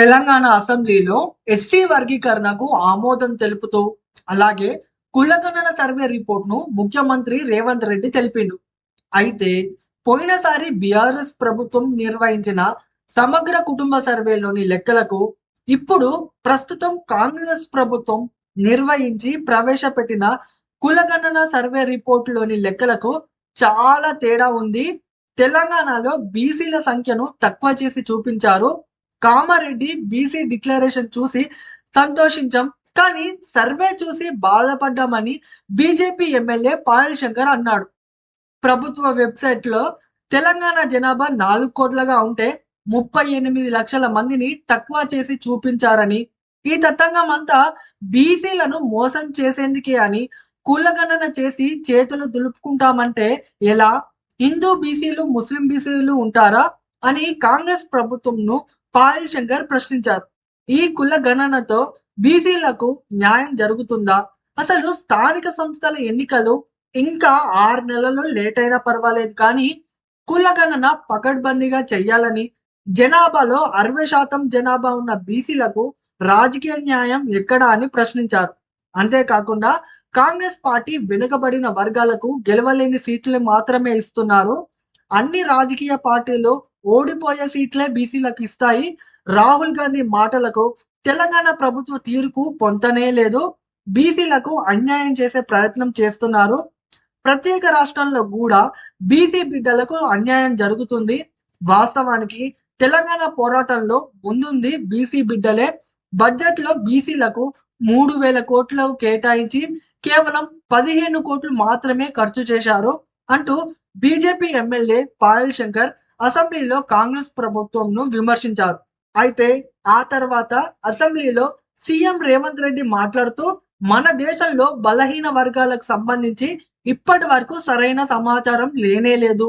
తెలంగాణ అసెంబ్లీలో ఎస్సీ వర్గీకరణకు ఆమోదం తెలుపుతూ అలాగే కులగణన సర్వే రిపోర్ట్ను ముఖ్యమంత్రి రేవంత్ రెడ్డి తెలిపిండు. అయితే పోయినసారి బీఆర్ఎస్ ప్రభుత్వం నిర్వహించిన సమగ్ర కుటుంబ సర్వేలోని లెక్కలకు ఇప్పుడు ప్రస్తుతం కాంగ్రెస్ ప్రభుత్వం నిర్వహించి ప్రవేశపెట్టిన కులగణన సర్వే రిపోర్టులోని లెక్కలకు చాలా తేడా ఉంది. తెలంగాణలో బీసీల సంఖ్యను తక్కువ చేసి చూపించారు కామారెడ్డి బీసీ డిక్లరేషన్ చూసి సంతోషించాం. కానీ సర్వే చూసి బాధపడ్డామని బీజేపీ ఎమ్మెల్యే పాయల్ శంకర్ అన్నాడు. ప్రభుత్వ వెబ్సైట్లో తెలంగాణ జనాభా నాలుగు కోట్లగా ఉంటే ముప్పై ఎనిమిది లక్షల మందిని తక్కువ చేసి చూపించారని ఈ తతంగం అంతా బీసీలను మోసం చేసేందుకే అని కులగణన చేసి చేతులు దులుపుకుంటామంటే ఎలా? హిందూ బీసీలు ముస్లిం బీసీలు ఉంటారా? అని కాంగ్రెస్ ప్రభుత్వంను పాయల్ శంకర్ ప్రశ్నించారు. ఈ కుల గణనతో బీసీలకు న్యాయం జరుగుతుందా? అసలు స్థానిక సంస్థల ఎన్నికలు ఇంకా ఆరు నెలలు లేట్ అయినా పర్వాలేదు కానీ కుల గణన పకడ్బందీగా చెయ్యాలని జనాభాలో అరవై శాతం జనాభా ఉన్న బీసీలకు రాజకీయ న్యాయం ఎక్కడా అని ప్రశ్నించారు. అంతేకాకుండా కాంగ్రెస్ పార్టీ వెనుకబడిన వర్గాలకు గెలవలేని సీట్లు మాత్రమే ఇస్తున్నారు. అన్ని రాజకీయ పార్టీలు ఓడిపోయే సీట్లే బీసీలకు ఇస్తాయి. రాహుల్ గాంధీ మాటలకు తెలంగాణ ప్రభుత్వ తీరుకు పొంతనే లేదు. బీసీలకు అన్యాయం చేసే ప్రయత్నం చేస్తున్నారు. ప్రత్యేక రాష్ట్రంలో కూడా బీసీ బిడ్డలకు అన్యాయం జరుగుతుంది. వాస్తవానికి తెలంగాణ పోరాటంలో ముందుంది బీసీ బిడ్డలే. బడ్జెట్లో బీసీలకు మూడు వేల కోట్లు కేటాయించి కేవలం పదిహేను కోట్లు మాత్రమే ఖర్చు చేశారు అంటూ బీజేపీ ఎమ్మెల్యే పాయల్ శంకర్ అసెంబ్లీలో కాంగ్రెస్ ప్రభుత్వంను విమర్శించారు. అయితే ఆ తర్వాత అసెంబ్లీలో సీఎం రేవంత్ రెడ్డి మాట్లాడుతూ మన దేశంలో బలహీన వర్గాలకు సంబంధించి ఇప్పటి వరకు సరైన సమాచారం లేనే లేదు.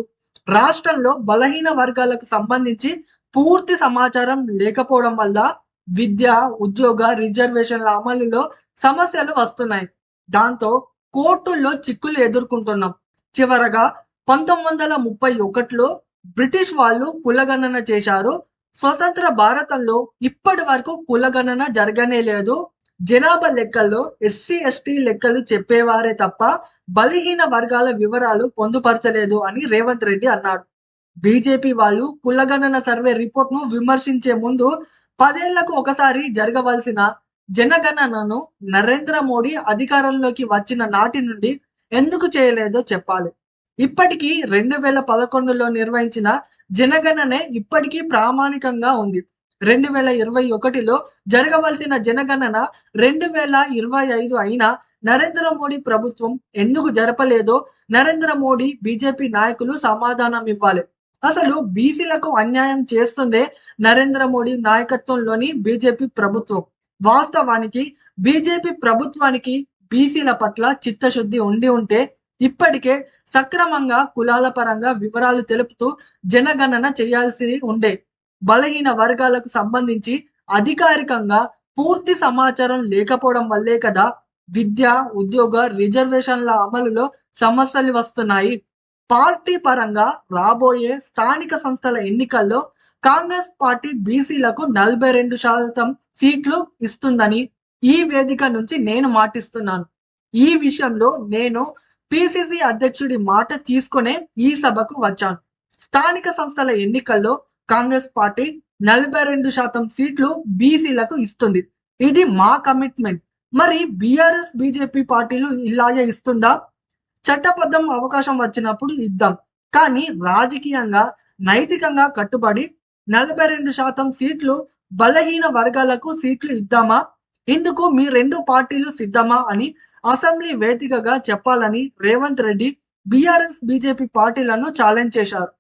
రాష్ట్రంలో బలహీన వర్గాలకు సంబంధించి పూర్తి సమాచారం లేకపోవడం వల్ల విద్య ఉద్యోగ రిజర్వేషన్ల అమలులో సమస్యలు వస్తున్నాయి. దాంతో కోర్టుల్లో చిక్కులు ఎదుర్కొంటున్నాం. చివరగా పంతొమ్మిది వందల ముప్పై ఒకటిలో బ్రిటిష్ వాళ్ళు కులగణన చేశారు. స్వతంత్ర భారతంలో ఇప్పటి వరకు కులగణన జరగనే లేదు. జనాభా లెక్కల్లో ఎస్సీ ఎస్టీ లెక్కలు చెప్పేవారే తప్ప బలహీన వర్గాల వివరాలు పొందుపరచలేదు అని రేవంత్ రెడ్డి అన్నాడు. బీజేపీ వాళ్ళు కులగణన సర్వే రిపోర్ట్ను విమర్శించే ముందు పదేళ్ళకు ఒకసారి జరగవలసిన జనగణనను నరేంద్ర మోడీ అధికారంలోకి వచ్చిన నాటి నుండి ఎందుకు చేయలేదో చెప్పాలి. ఇప్పటికీ రెండు వేల పదకొండులో నిర్వహించిన జనగణనే ఇప్పటికీ ప్రామాణికంగా ఉంది. రెండు వేల ఇరవై ఒకటిలో జరగవలసిన జనగణన రెండు వేల ఇరవై ఐదు అయినా నరేంద్ర మోడీ ప్రభుత్వం ఎందుకు జరపలేదో నరేంద్ర మోడీ బీజేపీ నాయకులు సమాధానం ఇవ్వాలి. అసలు బీసీలకు అన్యాయం చేస్తుందే నరేంద్ర మోడీ నాయకత్వంలోని బీజేపీ ప్రభుత్వం. వాస్తవానికి బీజేపీ ప్రభుత్వానికి బీసీల పట్ల చిత్తశుద్ధి ఉండి ఉంటే ఇప్పటికే సక్రమంగా కులాల పరంగా వివరాలు తెలుపుతూ జనగణన చేయాల్సి ఉండే బలహీన వర్గాలకు సంబంధించి అధికారికంగా పూర్తి సమాచారం లేకపోవడం వల్లే కదా విద్య ఉద్యోగ రిజర్వేషన్ల అమలులో సమస్యలు వస్తున్నాయి. పార్టీ పరంగా రాబోయే స్థానిక సంస్థల ఎన్నికల్లో కాంగ్రెస్ పార్టీ బీసీలకు నలభై రెండు శాతం సీట్లు ఇస్తుందని ఈ వేదిక నుంచి నేను మాటిస్తున్నాను. ఈ విషయంలో నేను పిసిసి అధ్యక్షుడి మాట తీసుకునే ఈ సభకు వచ్చాను. స్థానిక సంస్థల ఎన్నికల్లో కాంగ్రెస్ పార్టీ నలభై రెండు శాతం సీట్లు బీసీలకు ఇస్తుంది. ఇది మా కమిట్మెంట్. మరి బీఆర్ఎస్ బీజేపీ పార్టీలు ఇలాగే ఇస్తుందా? చట్టబద్ధం అవకాశం వచ్చినప్పుడు ఇద్దాం. కానీ రాజకీయంగా నైతికంగా కట్టుబడి నలభై రెండు శాతం సీట్లు బలహీన వర్గాలకు సీట్లు ఇద్దామా? ఇందుకు మీ రెండు పార్టీలు సిద్ధమా అని అసెంబ్లీ వేదికగా చెప్పాలని రేవంత్ రెడ్డి బీఆర్ఎస్ బీజేపీ పార్టీలను ఛాలెంజ్ చేశారు.